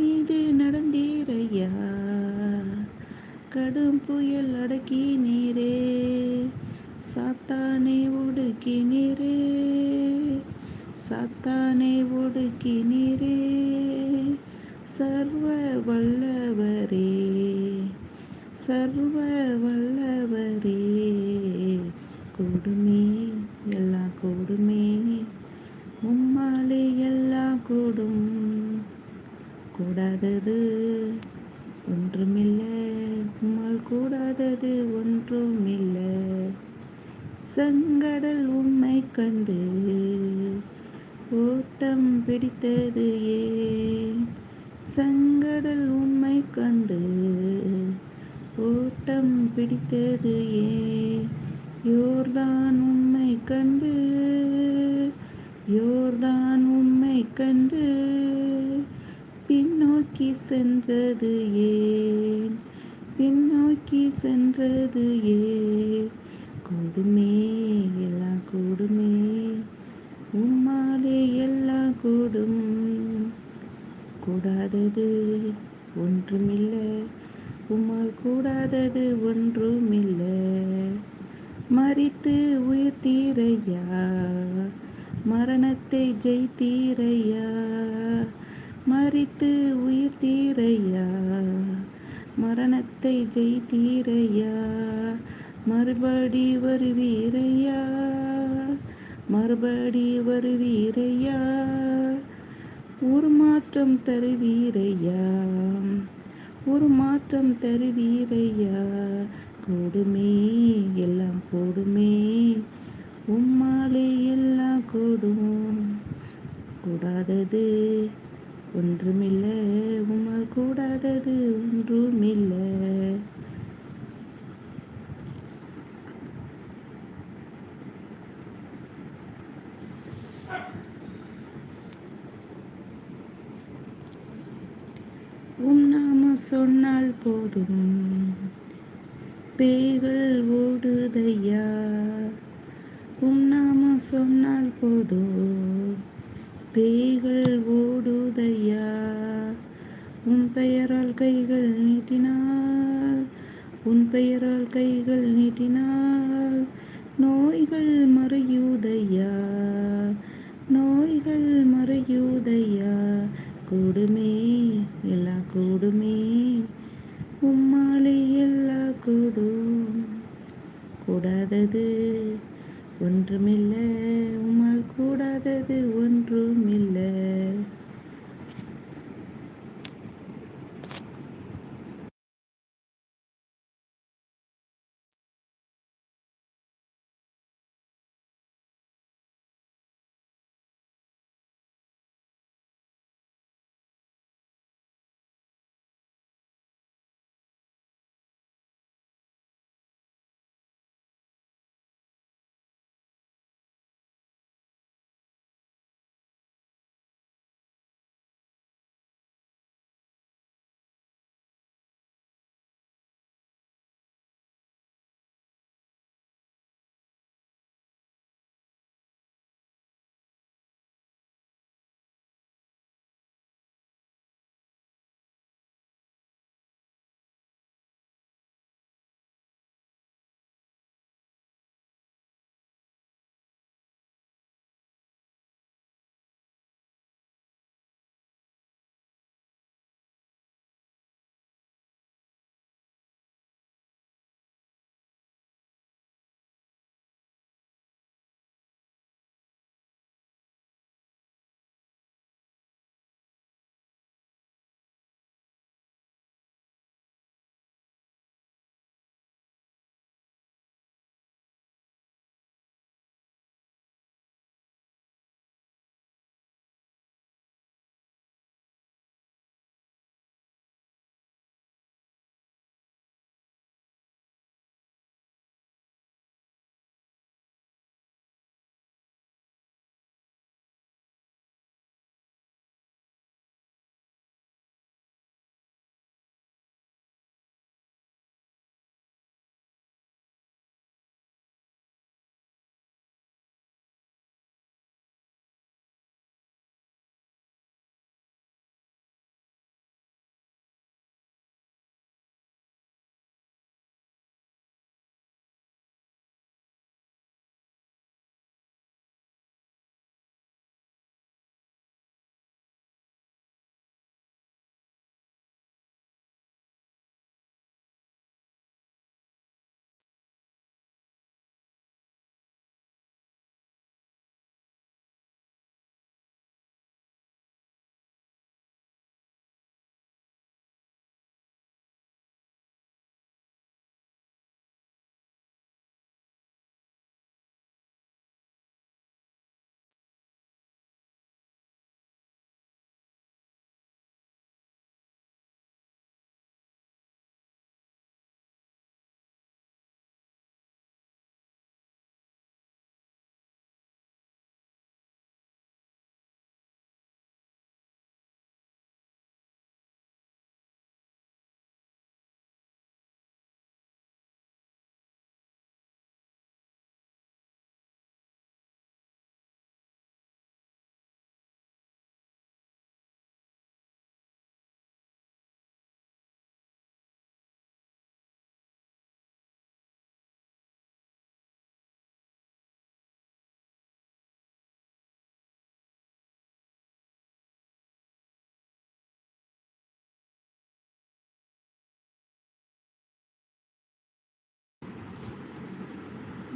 மீது நடந்தீரையா கடும் புயல் அடக்கி நீரே சாத்தானை ஒடுக்கி நீரே சாத்தானை ஒடுக்கி நீரே சர்வ வல்லவரே சர்வ வல்லவரே கூடுமே எல்லாம் கூடுமே உம்மாலே எல்லாம் கூடும் கூடாதது ஒன்றுமில்லை உம்மால் கூடாதது ஒன்றுமில்லை செங்கடல் உண்மை கண்டு ஓட்டம் பிடித்தது ஏன்? சங்கடல் உண்மை கண்டு ஓட்டம் பிடித்தது ஏன்? யோர்தான் உண்மை கண்டு யோர்தான் உண்மை கண்டு பின்னோக்கி சென்றது ஏன்? பின்னோக்கி சென்றது ஏன்? கொடுமே எல்லாம் கொடுமே உம்மாலே எல்லாம் கூடும். கூடாதது ஒன்றுமில்லை. உம்மால் கூடாதது ஒன்றுமில்லை. மறித்து உயிர் தீரையா? மரணத்தை ஜெயித்தீரையா? மறித்து உயிர் தீரையா? மரணத்தை ஜெயித்தீரையா? மறுபடி வருவீரையா? மறுபடி வருவீரையா? ஒரு மாற்றம் தருவீரையா? ஒரு மாற்றம் தருவீரையா? கொடுமே எல்லாம் கொடுமே. உம்மாலே எல்லாம் கூடும். கூடாதது ஒன்றுமில்லை. உம்மால் கூடாதது ஒன்றுமில்லை உம் நாம சொன்னால் போதும். பேய்கள் ஓடுதையா? உம் நாம சொன்னால் போதும். பேய்கள் ஓடுதையா? உன் பெயரால் கைகள் நீட்டினால் உன் பெயரால் கைகள் நீட்டினால் நோய்கள் மறையூதையா? நோய்கள் மறையூதையா? கொடுமே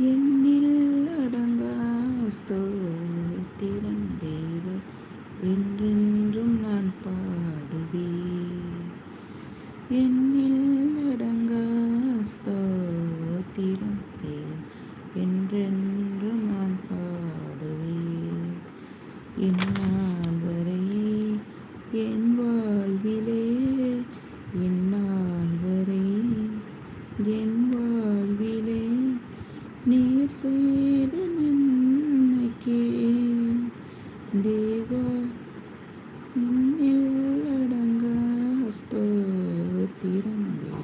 எண்ணில் அடங்கா ஸ்தோத்திரம் தேவ என்றென்றும் நான் பாடுவேன். எண்ணில் அடங்கா ஸ்தோத்திரம் தேவ என்றென்றும் நான் பாடுவேன் இந்நாள் வரை என் வாழ்விலே இந்நாள் வரை என் வாழ்விலே நீர் செய்த நன்மைக்கே தேவா இன்னில் அடங்கா ஸ்தோத்திரம் தேவ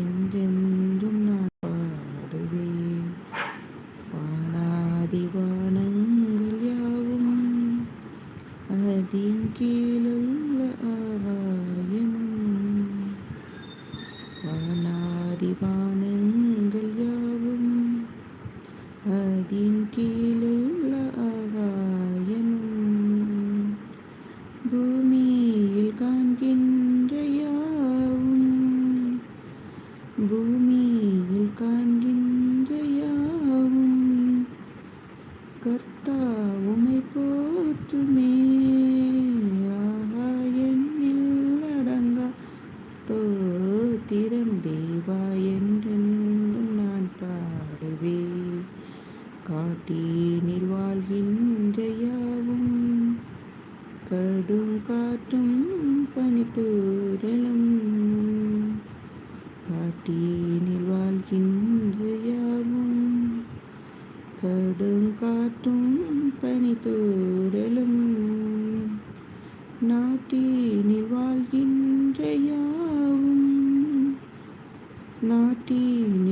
என்றென்றும் நான் பாடுவேன் வானாதி வானங்கள் দিন কেলো காட்டீனில் வாழ்கின்ற யாவும் கடும் காற்றும் பனித்தூரலும் காட்டீனில் வாழ்கின்ற யாவும் கடும் காற்றும் பனித்தூரலும் நாட்டீனில் வாழ்கின்ற யாவும் நாட்டினில்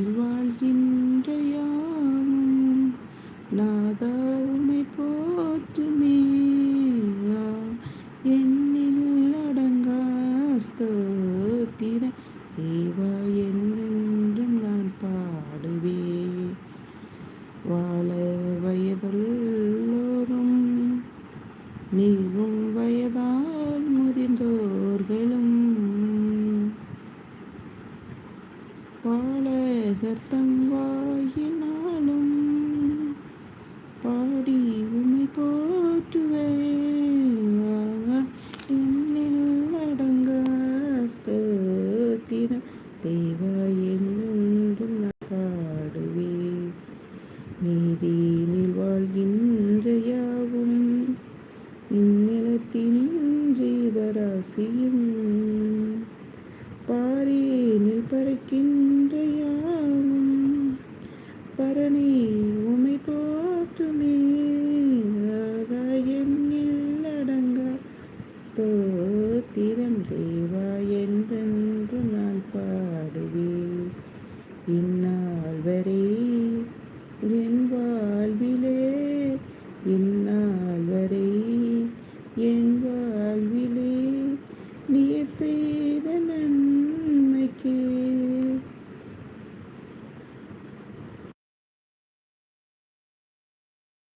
பசியும் பாரேனில் பறக்கின்ற யாவும் பரணி உமை போற்றுமே. ஆதாயம் இல்லடங்கா. ஸ்தோத்திரம் தேவா என்றென்று நான் பாடுவேன். இந்நாள் வரை